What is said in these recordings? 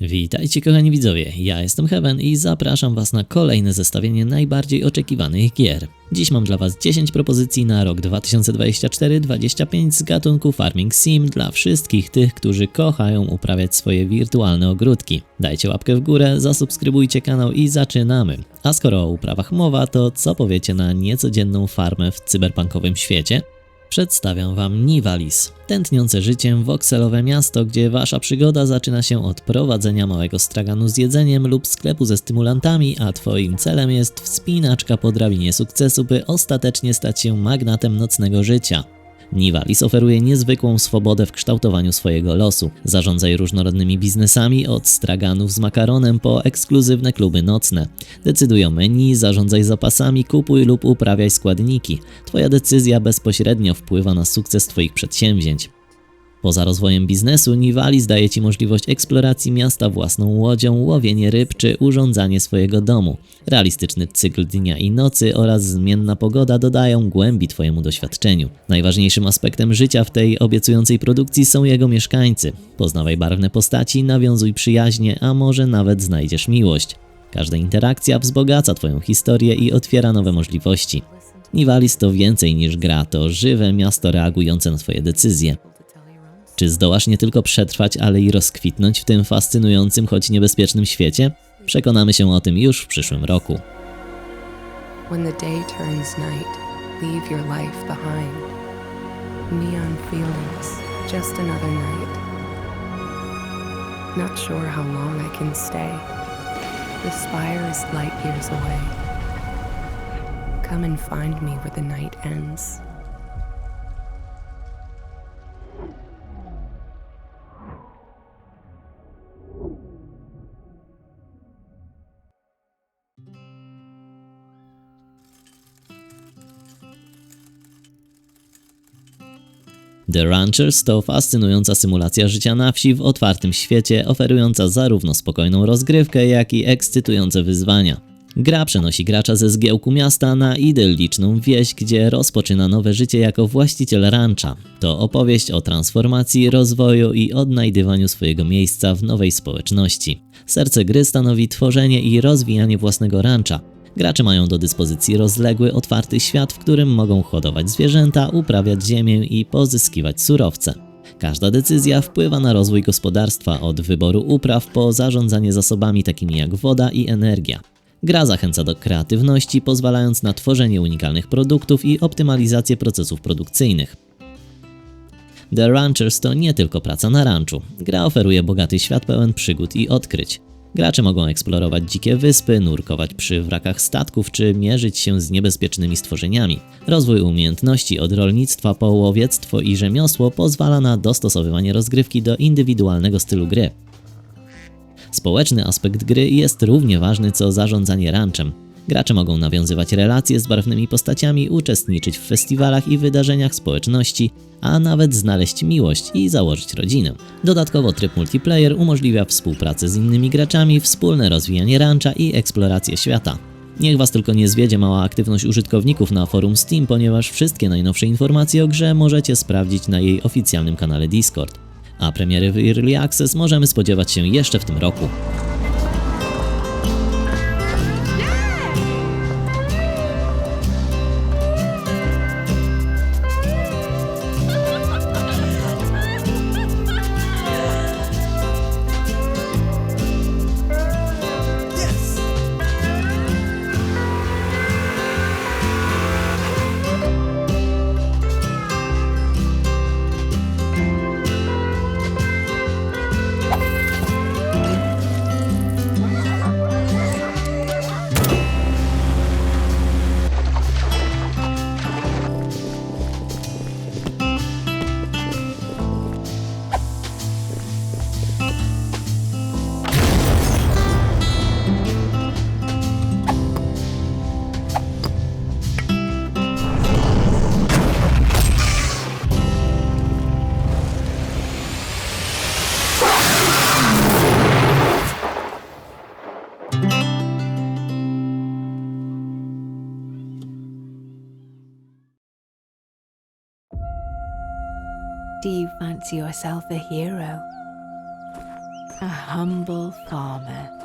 Witajcie kochani widzowie, ja jestem Heaven i zapraszam was na kolejne zestawienie najbardziej oczekiwanych gier. Dziś mam dla was 10 propozycji na rok 2024-25 z gatunku Farming Sim dla wszystkich tych, którzy kochają uprawiać swoje wirtualne ogródki. Dajcie łapkę w górę, zasubskrybujcie kanał i zaczynamy. A skoro o uprawach mowa, to co powiecie na niecodzienną farmę w cyberpunkowym świecie? Przedstawiam Wam Nivalis, tętniące życiem wokselowe miasto, gdzie Wasza przygoda zaczyna się od prowadzenia małego straganu z jedzeniem lub sklepu ze stymulantami, a Twoim celem jest wspinaczka po drabinie sukcesu, by ostatecznie stać się magnatem nocnego życia. Nivalis oferuje niezwykłą swobodę w kształtowaniu swojego losu. Zarządzaj różnorodnymi biznesami, od straganów z makaronem po ekskluzywne kluby nocne. Decyduj o menu, zarządzaj zapasami, kupuj lub uprawiaj składniki. Twoja decyzja bezpośrednio wpływa na sukces Twoich przedsięwzięć. Poza rozwojem biznesu, Nivalis daje Ci możliwość eksploracji miasta własną łodzią, łowienie ryb czy urządzanie swojego domu. Realistyczny cykl dnia i nocy oraz zmienna pogoda dodają głębi Twojemu doświadczeniu. Najważniejszym aspektem życia w tej obiecującej produkcji są jego mieszkańcy. Poznawaj barwne postaci, nawiązuj przyjaźnie, a może nawet znajdziesz miłość. Każda interakcja wzbogaca Twoją historię i otwiera nowe możliwości. Nivalis to więcej niż gra, to żywe miasto reagujące na Twoje decyzje. Czy zdołasz nie tylko przetrwać, ale i rozkwitnąć w tym fascynującym, choć niebezpiecznym świecie? Przekonamy się o tym już w przyszłym roku. When the day turns night, leave your life behind. Neon feelings, just another night. Not sure how long I can stay. The spire is light years away. Come and find me where the night ends. The Ranchers to fascynująca symulacja życia na wsi w otwartym świecie, oferująca zarówno spokojną rozgrywkę, jak i ekscytujące wyzwania. Gra przenosi gracza ze zgiełku miasta na idylliczną wieś, gdzie rozpoczyna nowe życie jako właściciel rancha. To opowieść o transformacji, rozwoju i odnajdywaniu swojego miejsca w nowej społeczności. Serce gry stanowi tworzenie i rozwijanie własnego rancha. Gracze mają do dyspozycji rozległy, otwarty świat, w którym mogą hodować zwierzęta, uprawiać ziemię i pozyskiwać surowce. Każda decyzja wpływa na rozwój gospodarstwa od wyboru upraw po zarządzanie zasobami takimi jak woda i energia. Gra zachęca do kreatywności, pozwalając na tworzenie unikalnych produktów i optymalizację procesów produkcyjnych. The Ranchers to nie tylko praca na ranczu. Gra oferuje bogaty świat pełen przygód i odkryć. Gracze mogą eksplorować dzikie wyspy, nurkować przy wrakach statków czy mierzyć się z niebezpiecznymi stworzeniami. Rozwój umiejętności od rolnictwa po łowiectwo i rzemiosło pozwala na dostosowywanie rozgrywki do indywidualnego stylu gry. Społeczny aspekt gry jest równie ważny co zarządzanie ranchem. Gracze mogą nawiązywać relacje z barwnymi postaciami, uczestniczyć w festiwalach i wydarzeniach społeczności, a nawet znaleźć miłość i założyć rodzinę. Dodatkowo tryb multiplayer umożliwia współpracę z innymi graczami, wspólne rozwijanie rancha i eksplorację świata. Niech Was tylko nie zwiedzie mała aktywność użytkowników na forum Steam, ponieważ wszystkie najnowsze informacje o grze możecie sprawdzić na jej oficjalnym kanale Discord. A premiery w Early Access możemy spodziewać się jeszcze w tym roku. Fancy yourself a hero? a humble farmer.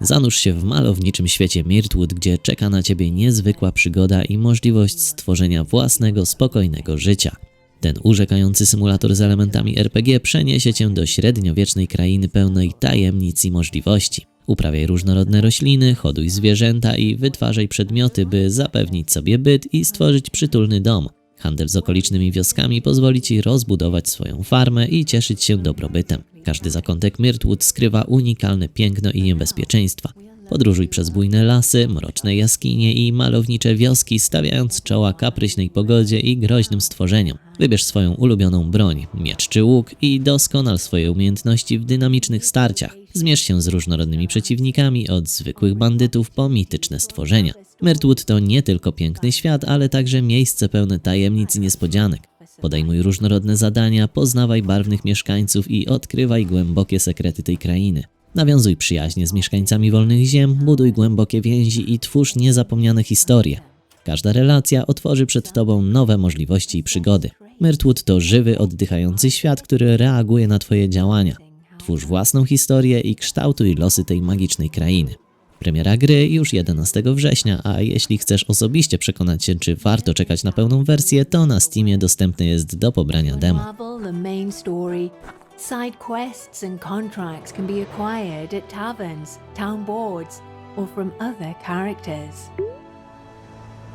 Zanurz się w malowniczym świecie Mirtwood, gdzie czeka na ciebie niezwykła przygoda i możliwość stworzenia własnego, spokojnego życia. Ten urzekający symulator z elementami RPG przeniesie cię do średniowiecznej krainy pełnej tajemnic i możliwości. Uprawiaj różnorodne rośliny, hoduj zwierzęta i wytwarzaj przedmioty, by zapewnić sobie byt i stworzyć przytulny dom. Handel z okolicznymi wioskami pozwoli ci rozbudować swoją farmę i cieszyć się dobrobytem. Każdy zakątek Mirtwood skrywa unikalne piękno i niebezpieczeństwa. Podróżuj przez bujne lasy, mroczne jaskinie i malownicze wioski, stawiając czoła kapryśnej pogodzie i groźnym stworzeniom. Wybierz swoją ulubioną broń, miecz czy łuk i doskonal swoje umiejętności w dynamicznych starciach. Zmierz się z różnorodnymi przeciwnikami, od zwykłych bandytów po mityczne stworzenia. Mirtwood to nie tylko piękny świat, ale także miejsce pełne tajemnic i niespodzianek. Podejmuj różnorodne zadania, poznawaj barwnych mieszkańców i odkrywaj głębokie sekrety tej krainy. Nawiązuj przyjaźnie z mieszkańcami wolnych ziem, buduj głębokie więzi i twórz niezapomniane historie. Każda relacja otworzy przed Tobą nowe możliwości i przygody. Mirtwood to żywy, oddychający świat, który reaguje na Twoje działania. Twórz własną historię i kształtuj losy tej magicznej krainy. Premiera gry już 11 września, a jeśli chcesz osobiście przekonać się, czy warto czekać na pełną wersję, to na Steamie dostępne jest do pobrania demo. Side quests and contracts can be acquired at taverns, town boards, or from other characters.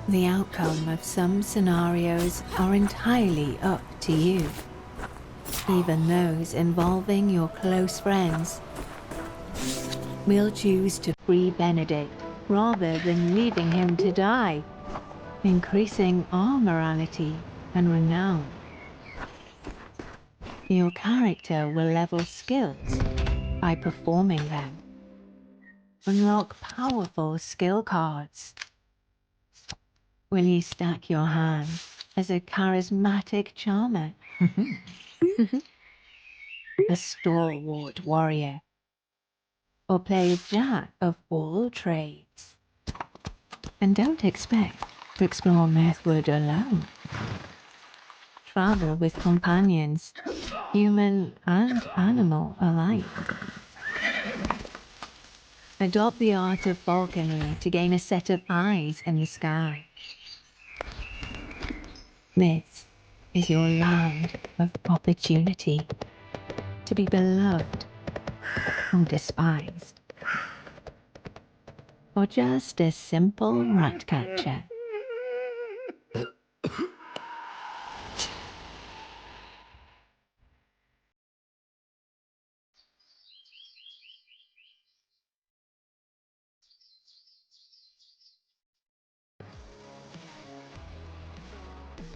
The outcome of some scenarios are entirely up to you, even those involving your close friends. We'll choose to free Benedict rather than leaving him to die, increasing our morality and renown. Your character will level skills by performing them. Unlock powerful skill cards. Will you stack your hands as a charismatic charmer? Mm-hmm. a stalwart warrior? Or play a jack of all trades? And don't expect to explore Mirthwood alone travel with companions, human and animal alike. Adopt the art of falconry to gain a set of eyes in the sky. This is your land of opportunity to be beloved or despised. Or just a simple rat catcher.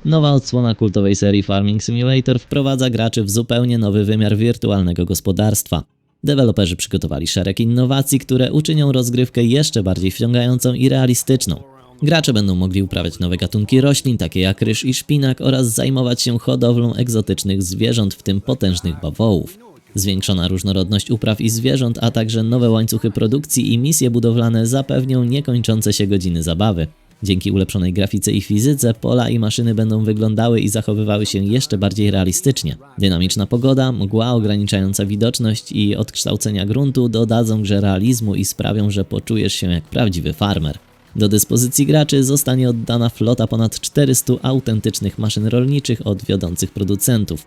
Nowa odsłona kultowej serii Farming Simulator wprowadza graczy w zupełnie nowy wymiar wirtualnego gospodarstwa. Deweloperzy przygotowali szereg innowacji, które uczynią rozgrywkę jeszcze bardziej wciągającą i realistyczną. Gracze będą mogli uprawiać nowe gatunki roślin, takie jak ryż i szpinak, oraz zajmować się hodowlą egzotycznych zwierząt, w tym potężnych bawołów. Zwiększona różnorodność upraw i zwierząt, a także nowe łańcuchy produkcji i misje budowlane zapewnią niekończące się godziny zabawy. Dzięki ulepszonej grafice i fizyce pola i maszyny będą wyglądały i zachowywały się jeszcze bardziej realistycznie. Dynamiczna pogoda, mgła ograniczająca widoczność i odkształcenia gruntu dodadzą grze realizmu i sprawią, że poczujesz się jak prawdziwy farmer. Do dyspozycji graczy zostanie oddana flota ponad 400 autentycznych maszyn rolniczych od wiodących producentów.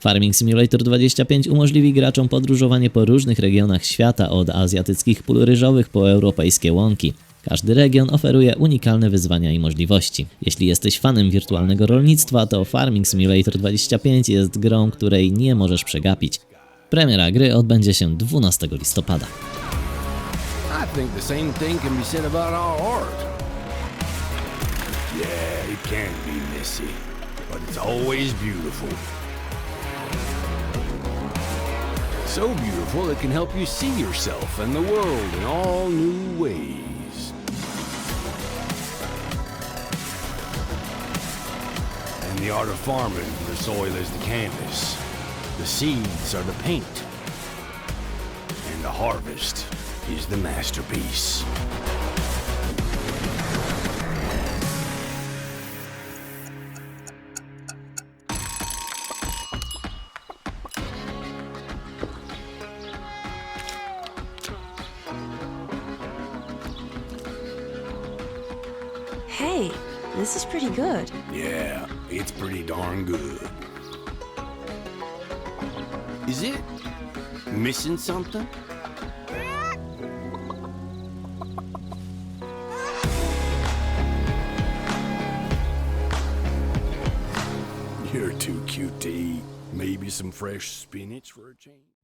Farming Simulator 25 umożliwi graczom podróżowanie po różnych regionach świata, od azjatyckich pól ryżowych po europejskie łąki. Każdy region oferuje unikalne wyzwania i możliwości. Jeśli jesteś fanem wirtualnego rolnictwa, to Farming Simulator 25 jest grą, której nie możesz przegapić. Premiera gry odbędzie się 12 listopada. So beautiful it can help you see yourself and the world in all new ways. the art of farming, the soil is the canvas, the seeds are the paint, and the harvest is the masterpiece. Hey this is pretty good. Yeah, it's pretty darn good. Is it missing something? You're too cute to eat. Maybe some fresh spinach for a change?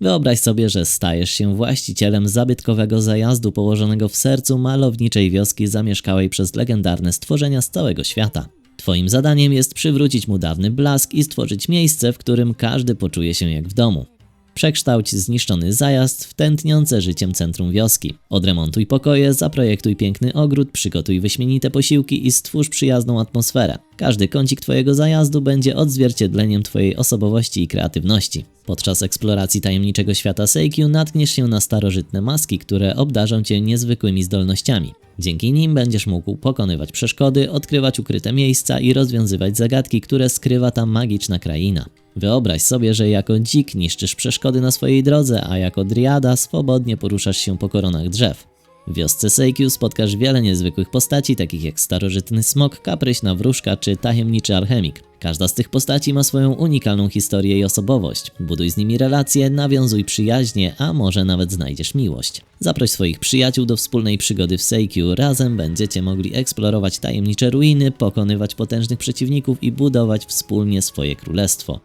Wyobraź sobie, że stajesz się właścicielem zabytkowego zajazdu położonego w sercu malowniczej wioski zamieszkałej przez legendarne stworzenia z całego świata. Twoim zadaniem jest przywrócić mu dawny blask i stworzyć miejsce, w którym każdy poczuje się jak w domu. Przekształć zniszczony zajazd w tętniące życiem centrum wioski. Odremontuj pokoje, zaprojektuj piękny ogród, przygotuj wyśmienite posiłki i stwórz przyjazną atmosferę. Każdy kącik Twojego zajazdu będzie odzwierciedleniem Twojej osobowości i kreatywności. Podczas eksploracji tajemniczego świata Seikyu natkniesz się na starożytne maski, które obdarzą Cię niezwykłymi zdolnościami. Dzięki nim będziesz mógł pokonywać przeszkody, odkrywać ukryte miejsca i rozwiązywać zagadki, które skrywa ta magiczna kraina. Wyobraź sobie, że jako dzik niszczysz przeszkody na swojej drodze, a jako driada swobodnie poruszasz się po koronach drzew. W wiosce Seikyu spotkasz wiele niezwykłych postaci, takich jak starożytny smok, kapryśna wróżka czy tajemniczy alchemik. Każda z tych postaci ma swoją unikalną historię i osobowość. Buduj z nimi relacje, nawiązuj przyjaźnie, a może nawet znajdziesz miłość. Zaproś swoich przyjaciół do wspólnej przygody w Seikyu. Razem będziecie mogli eksplorować tajemnicze ruiny, pokonywać potężnych przeciwników i budować wspólnie swoje królestwo.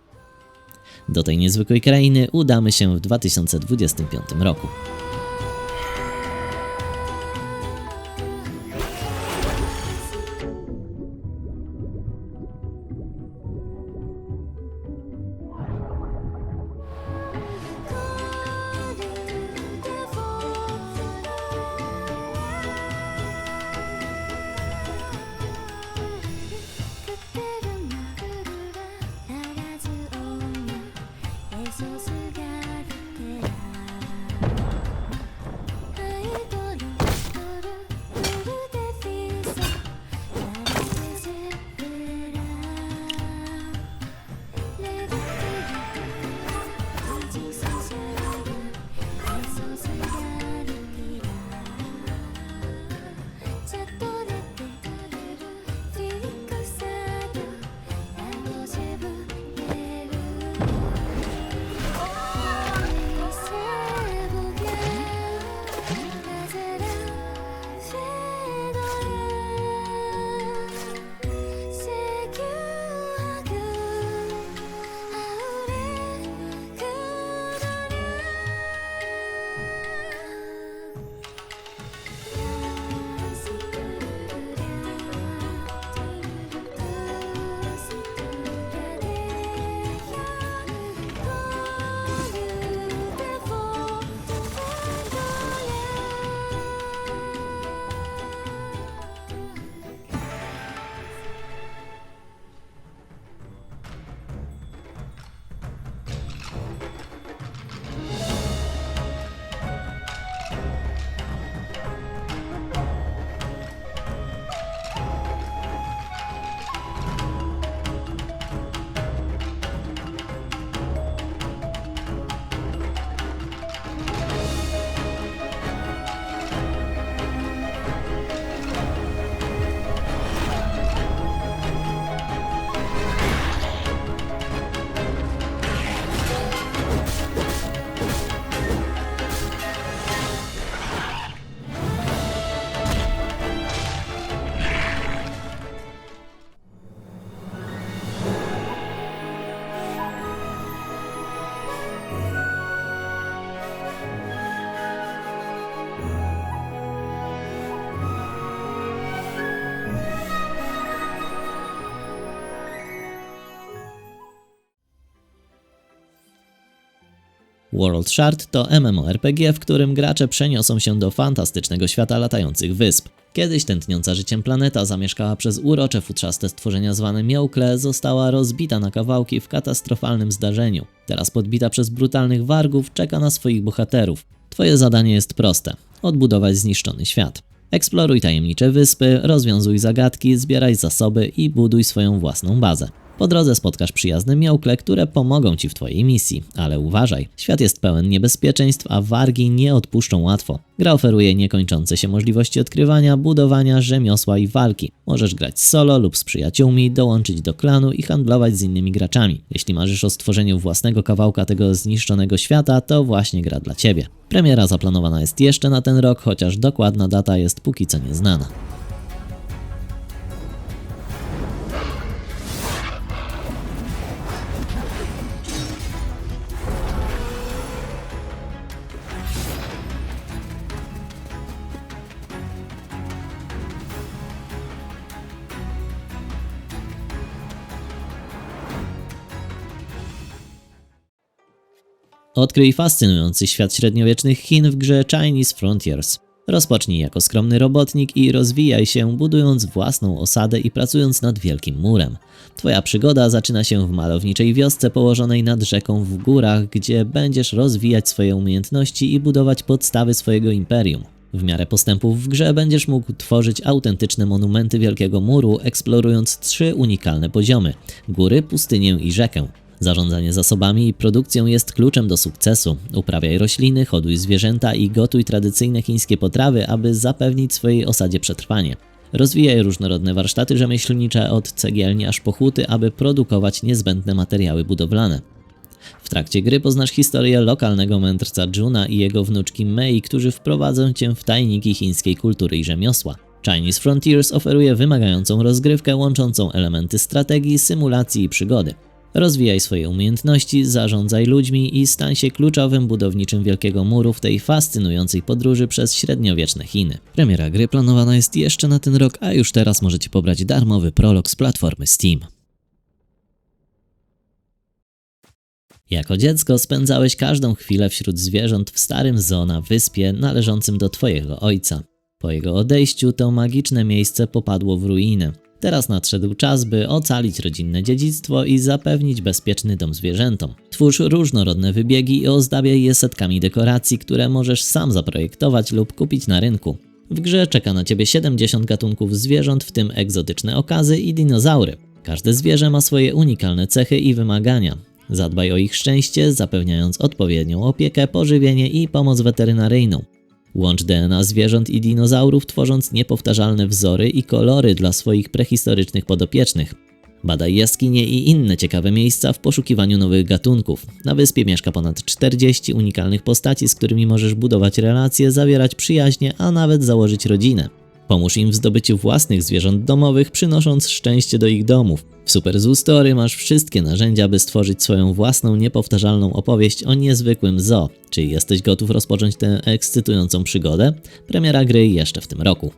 Do tej niezwykłej krainy udamy się w 2025 roku. World Shard to MMORPG, w którym gracze przeniosą się do fantastycznego świata latających wysp. Kiedyś tętniąca życiem planeta zamieszkała przez urocze futrzaste stworzenia zwane Miałkle została rozbita na kawałki w katastrofalnym zdarzeniu. Teraz podbita przez brutalnych wargów czeka na swoich bohaterów. Twoje zadanie jest proste: odbudować zniszczony świat. Eksploruj tajemnicze wyspy, rozwiązuj zagadki, zbieraj zasoby i buduj swoją własną bazę. Po drodze spotkasz przyjazne miałkle, które pomogą ci w twojej misji, ale uważaj, świat jest pełen niebezpieczeństw, a wargi nie odpuszczą łatwo. Gra oferuje niekończące się możliwości odkrywania, budowania, rzemiosła i walki. Możesz grać solo lub z przyjaciółmi, dołączyć do klanu i handlować z innymi graczami. Jeśli marzysz o stworzeniu własnego kawałka tego zniszczonego świata, to właśnie gra dla ciebie. Premiera zaplanowana jest jeszcze na ten rok, chociaż dokładna data jest póki co nieznana. Odkryj fascynujący świat średniowiecznych Chin w grze Chinese Frontiers. Rozpocznij jako skromny robotnik i rozwijaj się, budując własną osadę i pracując nad wielkim murem. Twoja przygoda zaczyna się w malowniczej wiosce położonej nad rzeką w górach, gdzie będziesz rozwijać swoje umiejętności i budować podstawy swojego imperium. W miarę postępów w grze będziesz mógł tworzyć autentyczne monumenty Wielkiego Muru, eksplorując trzy unikalne poziomy: góry, pustynię i rzekę. Zarządzanie zasobami i produkcją jest kluczem do sukcesu. Uprawiaj rośliny, hoduj zwierzęta i gotuj tradycyjne chińskie potrawy, aby zapewnić swojej osadzie przetrwanie. Rozwijaj różnorodne warsztaty rzemieślnicze od cegielni aż po huty, aby produkować niezbędne materiały budowlane. W trakcie gry poznasz historię lokalnego mędrca Juna i jego wnuczki Mei, którzy wprowadzą cię w tajniki chińskiej kultury i rzemiosła. Chinese Frontiers oferuje wymagającą rozgrywkę łączącą elementy strategii, symulacji i przygody. Rozwijaj swoje umiejętności, zarządzaj ludźmi i stań się kluczowym budowniczym Wielkiego Muru w tej fascynującej podróży przez średniowieczne Chiny. Premiera gry planowana jest jeszcze na ten rok, a już teraz możecie pobrać darmowy prolog z platformy Steam. Jako dziecko spędzałeś każdą chwilę wśród zwierząt w starym zoo na wyspie należącym do twojego ojca. Po jego odejściu to magiczne miejsce popadło w ruinę. Teraz nadszedł czas, by ocalić rodzinne dziedzictwo i zapewnić bezpieczny dom zwierzętom. Twórz różnorodne wybiegi i ozdabiaj je setkami dekoracji, które możesz sam zaprojektować lub kupić na rynku. W grze czeka na Ciebie 70 gatunków zwierząt, w tym egzotyczne okazy i dinozaury. Każde zwierzę ma swoje unikalne cechy i wymagania. Zadbaj o ich szczęście, zapewniając odpowiednią opiekę, pożywienie i pomoc weterynaryjną. Łącz DNA zwierząt i dinozaurów, tworząc niepowtarzalne wzory i kolory dla swoich prehistorycznych podopiecznych. Badaj jaskinie i inne ciekawe miejsca w poszukiwaniu nowych gatunków. Na wyspie mieszka ponad 40 unikalnych postaci, z którymi możesz budować relacje, zawierać przyjaźnie, a nawet założyć rodzinę. Pomóż im w zdobyciu własnych zwierząt domowych, przynosząc szczęście do ich domów. W Super Zoo Story masz wszystkie narzędzia, by stworzyć swoją własną, niepowtarzalną opowieść o niezwykłym zoo. Czy jesteś gotów rozpocząć tę ekscytującą przygodę? Premiera gry jeszcze w tym roku.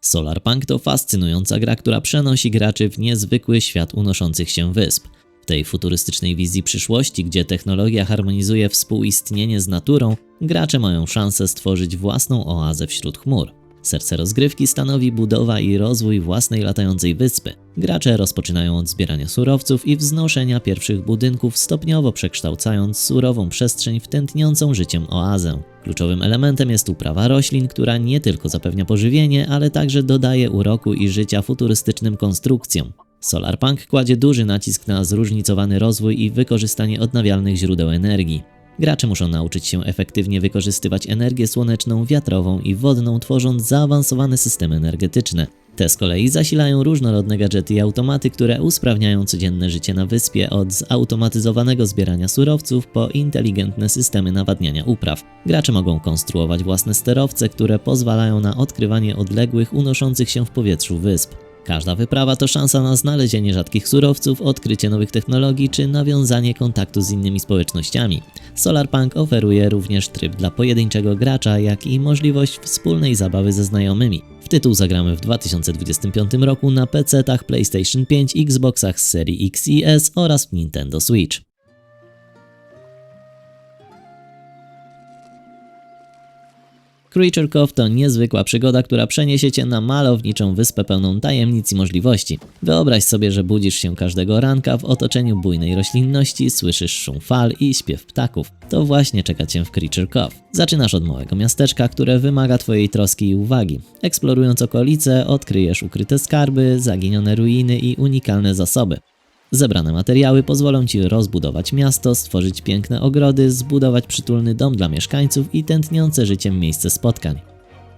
Solarpunk to fascynująca gra, która przenosi graczy w niezwykły świat unoszących się wysp. W tej futurystycznej wizji przyszłości, gdzie technologia harmonizuje współistnienie z naturą, gracze mają szansę stworzyć własną oazę wśród chmur. Serce rozgrywki stanowi budowa i rozwój własnej latającej wyspy. Gracze rozpoczynają od zbierania surowców i wznoszenia pierwszych budynków, stopniowo przekształcając surową przestrzeń w tętniącą życiem oazę. Kluczowym elementem jest uprawa roślin, która nie tylko zapewnia pożywienie, ale także dodaje uroku i życia futurystycznym konstrukcjom. Solarpunk kładzie duży nacisk na zróżnicowany rozwój i wykorzystanie odnawialnych źródeł energii. Gracze muszą nauczyć się efektywnie wykorzystywać energię słoneczną, wiatrową i wodną, tworząc zaawansowane systemy energetyczne. Te z kolei zasilają różnorodne gadżety i automaty, które usprawniają codzienne życie na wyspie od zautomatyzowanego zbierania surowców po inteligentne systemy nawadniania upraw. Gracze mogą konstruować własne sterowce, które pozwalają na odkrywanie odległych, unoszących się w powietrzu wysp. Każda wyprawa to szansa na znalezienie rzadkich surowców, odkrycie nowych technologii czy nawiązanie kontaktu z innymi społecznościami. Solarpunk oferuje również tryb dla pojedynczego gracza, jak i możliwość wspólnej zabawy ze znajomymi. W tytuł zagramy w 2025 roku na PC-tach PlayStation 5, Xboxach z serii X i S oraz Nintendo Switch. Creature Cove to niezwykła przygoda, która przeniesie cię na malowniczą wyspę pełną tajemnic i możliwości. Wyobraź sobie, że budzisz się każdego ranka w otoczeniu bujnej roślinności, słyszysz szum fal i śpiew ptaków. To właśnie czeka cię w Creature Cove. Zaczynasz od małego miasteczka, które wymaga twojej troski i uwagi. Eksplorując okolice, odkryjesz ukryte skarby, zaginione ruiny i unikalne zasoby. Zebrane materiały pozwolą Ci rozbudować miasto, stworzyć piękne ogrody, zbudować przytulny dom dla mieszkańców i tętniące życiem miejsce spotkań.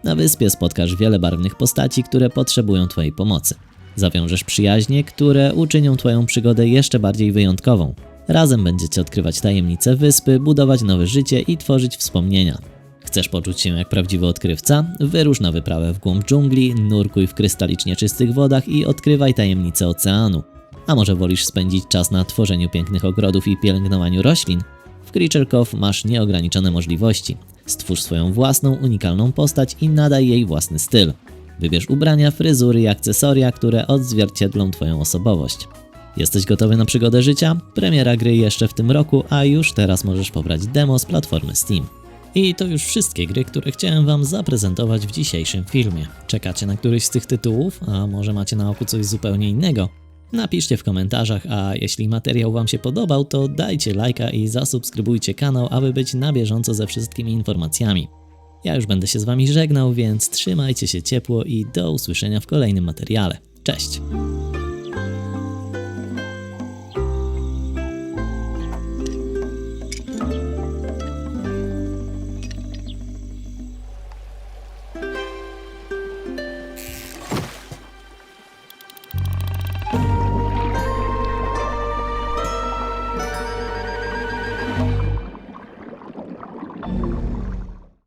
Na wyspie spotkasz wiele barwnych postaci, które potrzebują Twojej pomocy. Zawiążesz przyjaźnie, które uczynią Twoją przygodę jeszcze bardziej wyjątkową. Razem będziecie odkrywać tajemnice wyspy, budować nowe życie i tworzyć wspomnienia. Chcesz poczuć się jak prawdziwy odkrywca? Wyrusz na wyprawę w głąb dżungli, nurkuj w krystalicznie czystych wodach i odkrywaj tajemnice oceanu. A może wolisz spędzić czas na tworzeniu pięknych ogrodów i pielęgnowaniu roślin? W Creature Cove masz nieograniczone możliwości. Stwórz swoją własną, unikalną postać i nadaj jej własny styl. Wybierz ubrania, fryzury i akcesoria, które odzwierciedlą Twoją osobowość. Jesteś gotowy na przygodę życia? Premiera gry jeszcze w tym roku, a już teraz możesz pobrać demo z platformy Steam. I to już wszystkie gry, które chciałem Wam zaprezentować w dzisiejszym filmie. Czekacie na któryś z tych tytułów, a może macie na oku coś zupełnie innego? Napiszcie w komentarzach, a jeśli materiał Wam się podobał, to dajcie lajka i zasubskrybujcie kanał, aby być na bieżąco ze wszystkimi informacjami. Ja już będę się z Wami żegnał, więc trzymajcie się ciepło i do usłyszenia w kolejnym materiale. Cześć!